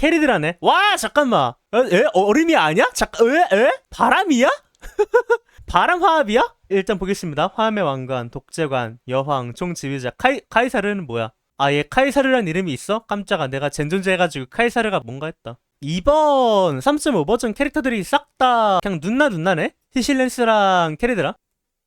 캐리드라네. 와 잠깐만. 에, 에? 얼음이 아니야? 잠깐 에? 에? 바람이야? 바람 화합이야? 일단 보겠습니다. 화함의 왕관, 독재관, 여황, 총지휘자, 카이, 카이사르는 뭐야? 아, 얘 카이사르란 이름이 있어? 깜짝아. 내가 젠존재 해가지고 카이사르가 뭔가 했다. 이번 3.5 버전 캐릭터들이 싹 다 그냥 눈나 눈나네? 히실렌스랑 캐리드라?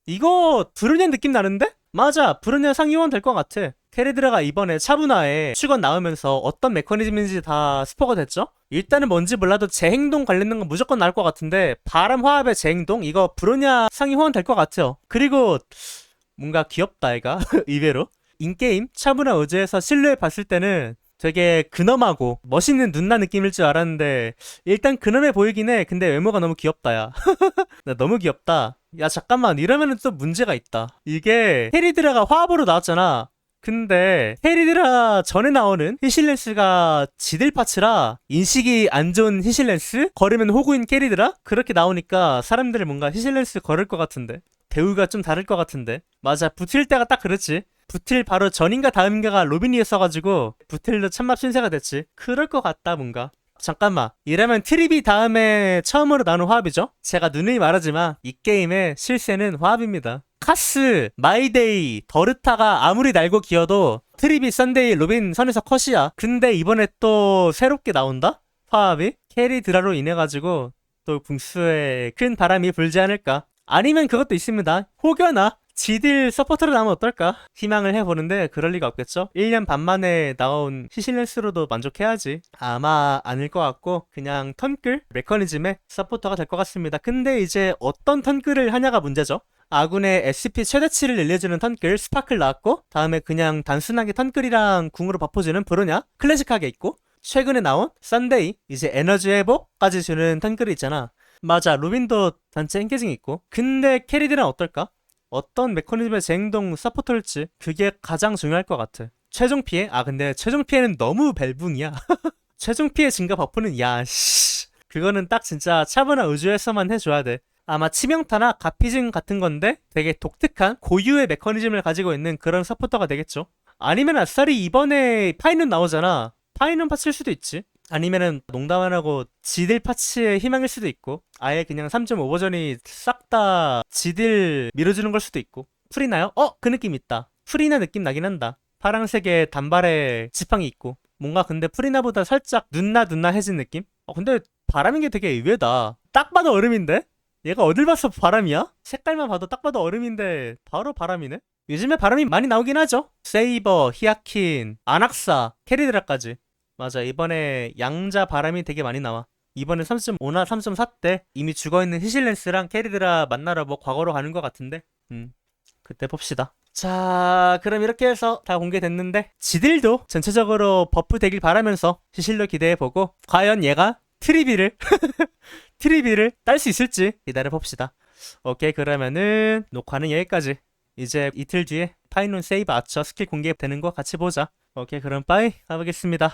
이거 브루니안 느낌 나는데? 맞아. 브루니안 상위원 될 것 같아. 캐리드라가 이번에 차분화에 추건 나오면서 어떤 메커니즘인지 다 스포가 됐죠? 일단은 뭔지 몰라도 재행동 관련된 건 무조건 나올 것 같은데 바람 화합의 재행동? 이거 브루니아 상위 호환 될 것 같아요. 그리고 뭔가 귀엽다 얘가 의외로 인게임 차분화 의제에서 실루엣 봤을 때는 되게 근엄하고 멋있는 눈나 느낌일 줄 알았는데 일단 근엄해 보이긴 해. 근데 외모가 너무 귀엽다 야. 나 너무 귀엽다. 야 잠깐만. 이러면은 또 문제가 있다. 이게 헤리드라가 화합으로 나왔잖아. 근데 헤리드라 전에 나오는 히실렌스가 지들 파츠라 인식이 안 좋은 히실렌스? 걸으면 호구인 캐리드라? 그렇게 나오니까 사람들이 뭔가 히실렌스 걸을 것 같은데? 배우가 좀 다를 것 같은데? 맞아. 붙을 때가 딱 그렇지 붙을 바로 전인가 다음인가가 로빈이었어가지고 붙을로 참맛 신세가 됐지. 그럴 것 같다 뭔가. 잠깐만. 이러면 트립이 다음에 처음으로 나오는 화합이죠? 제가 누누이 말하지만 이 게임의 실세는 화합입니다. 카스, 마이데이, 더르타가 아무리 날고 기어도 트립이 썬데이, 로빈 선에서 컷이야. 근데 이번에 또 새롭게 나온다? 화합이? 캐리 드라로 인해가지고 또 붕수에 큰 바람이 불지 않을까? 아니면 그것도 있습니다. 혹여나 지딜 서포터로 나오면 어떨까? 희망을 해보는데 그럴 리가 없겠죠? 1년 반 만에 나온 히실렌스로도 만족해야지. 아마 아닐 것 같고 그냥 턴끌 메커니즘의 서포터가 될 것 같습니다. 근데 이제 어떤 턴끌을 하냐가 문제죠? 아군의 SP 최대치를 늘려주는 턴끌 스파클 나왔고 다음에 그냥 단순하게 턴끌이랑 궁으로 바꿔주는 브로냐 클래식하게 있고 최근에 나온 썬데이 이제 에너지 회복까지 주는 턴끌이 있잖아. 맞아 루빈도 단체 엔게징 있고 근데 캐리들은 어떨까? 어떤 메커니즘의 재행동 서포터일지 그게 가장 중요할 것 같아. 최종 피해? 아 근데 최종 피해는 너무 벨붕이야. 최종 피해 증가 버프는 야 씨. 그거는 딱 진짜 차분한 우주에서만 해줘야 돼. 아마 치명타나 가피증 같은 건데 되게 독특한 고유의 메커니즘을 가지고 있는 그런 서포터가 되겠죠. 아니면 아싸리 이번에 파이는 나오잖아. 파이는 파칠 수도 있지. 아니면은 농담 안 하고 지딜 파츠의 희망일 수도 있고 아예 그냥 3.5 버전이 싹 다 지딜 밀어주는 걸 수도 있고 프리나요? 어? 그 느낌 있다 프리나 느낌 나긴 한다 파랑색의 단발에 지팡이 있고 뭔가 근데 프리나보다 살짝 눈나 눈나 해진 느낌? 어 근데 바람인 게 되게 의외다 딱 봐도 얼음인데? 얘가 어딜 봤어 바람이야? 색깔만 봐도 딱 봐도 얼음인데 바로 바람이네? 요즘에 바람이 많이 나오긴 하죠 세이버, 히아킨, 아낙사, 캐리드라까지 맞아. 이번에 양자 바람이 되게 많이 나와. 이번에 3.5나 3.4 때 이미 죽어있는 히실렌스랑 캐리드라 만나러 뭐 과거로 가는 것 같은데? 음 그때 봅시다. 자 그럼 이렇게 해서 다 공개됐는데 지들도 전체적으로 버프 되길 바라면서 시실로 기대해보고 과연 얘가 트리비를 트리비를 딸 수 있을지 기다려 봅시다. 오케이 그러면은 녹화는 여기까지. 이제 이틀 뒤에 파이논 세이브 아처 스킬 공개되는 거 같이 보자. 오케이 그럼 빠이. 가보겠습니다